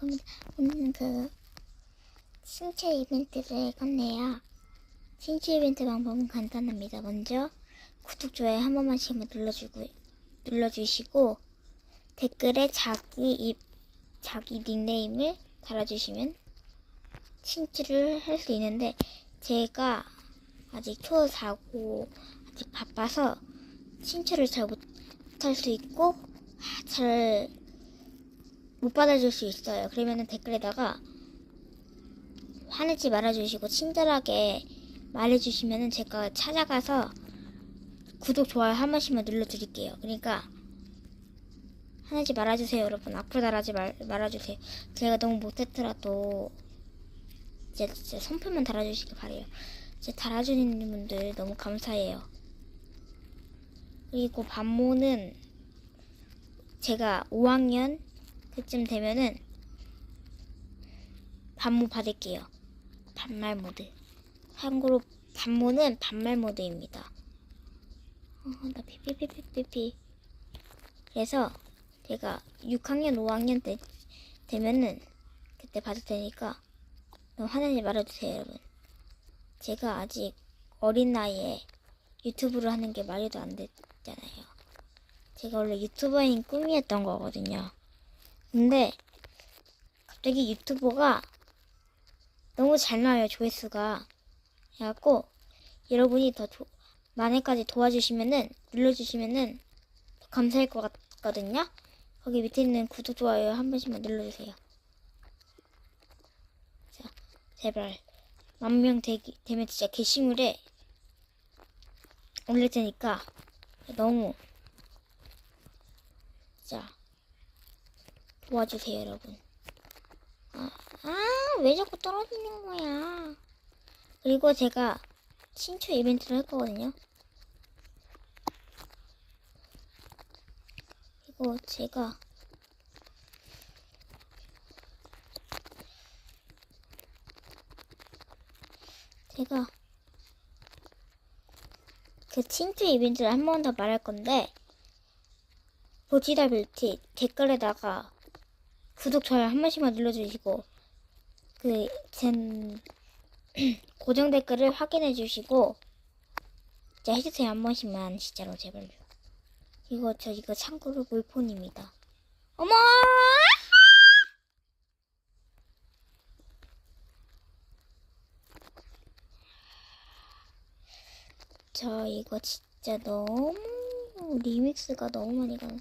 겁니다. 오늘은 그 신체 이벤트를 건네요. 신체 이벤트 방법은 간단합니다. 먼저 구독, 좋아요 한 번만씩만 눌러주고 눌러주시고 댓글에 자기 입 자기 닉네임을 달아주시면 친추를 할 수 있는데 제가 아직 초 4고 아직 바빠서 친추를 잘 못할 수 있고 아, 잘 못 받아줄 수 있어요. 그러면은 댓글에다가 화내지 말아주시고 친절하게 말해주시면은 제가 찾아가서 구독 좋아요 한 번씩만 눌러드릴게요. 그러니까 화내지 말아주세요, 여러분. 앞으로 달하지 말, 말아주세요. 제가 너무 못했더라도 진짜, 진짜 손편만 달아주시길 바래요. 진짜 달아주는 분들 너무 감사해요. 그리고 반모는 제가 5학년 그쯤 되면은 반모 받을게요. 반말 모드. 참고로 반모는 반말 모드입니다. 어, 나 피피피피피피. 그래서 제가 6학년, 5학년 때 되면은 그때 받을 테니까 화내지 말아주세요, 여러분. 제가 아직 어린 나이에 유튜브를 하는 게 말이도 안 됐잖아요. 제가 원래 유튜버인 꿈이었던 거거든요. 근데 갑자기 유튜버가 너무 잘 나와요, 조회수가. 그래갖고 여러분이 더 조, 만회까지 도와주시면은 눌러주시면은 더 감사할 것 같거든요. 거기 밑에 있는 구독, 좋아요 한 번씩만 눌러주세요. 자, 제발 만 명 되면 진짜 게시물에 올릴 테니까 너무 진짜 도와주세요, 여러분. 아, 아, 왜 자꾸 떨어지는 거야? 그리고 제가 신초 이벤트를 할 거거든요. 그리고 제가 제가 그 친추 이벤트를 한 번 더 말할 건데 보지다 뷰티 댓글에다가 구독 좋아요 한 번씩만 눌러주시고 그젠 고정 댓글을 확인해 주시고 진짜 해주세요. 한 번씩만. 진짜로 제발요 이거 저 이거 참고로 물폰입니다. 어머! 저 이거 진짜 너무 리믹스가 너무 많이 가는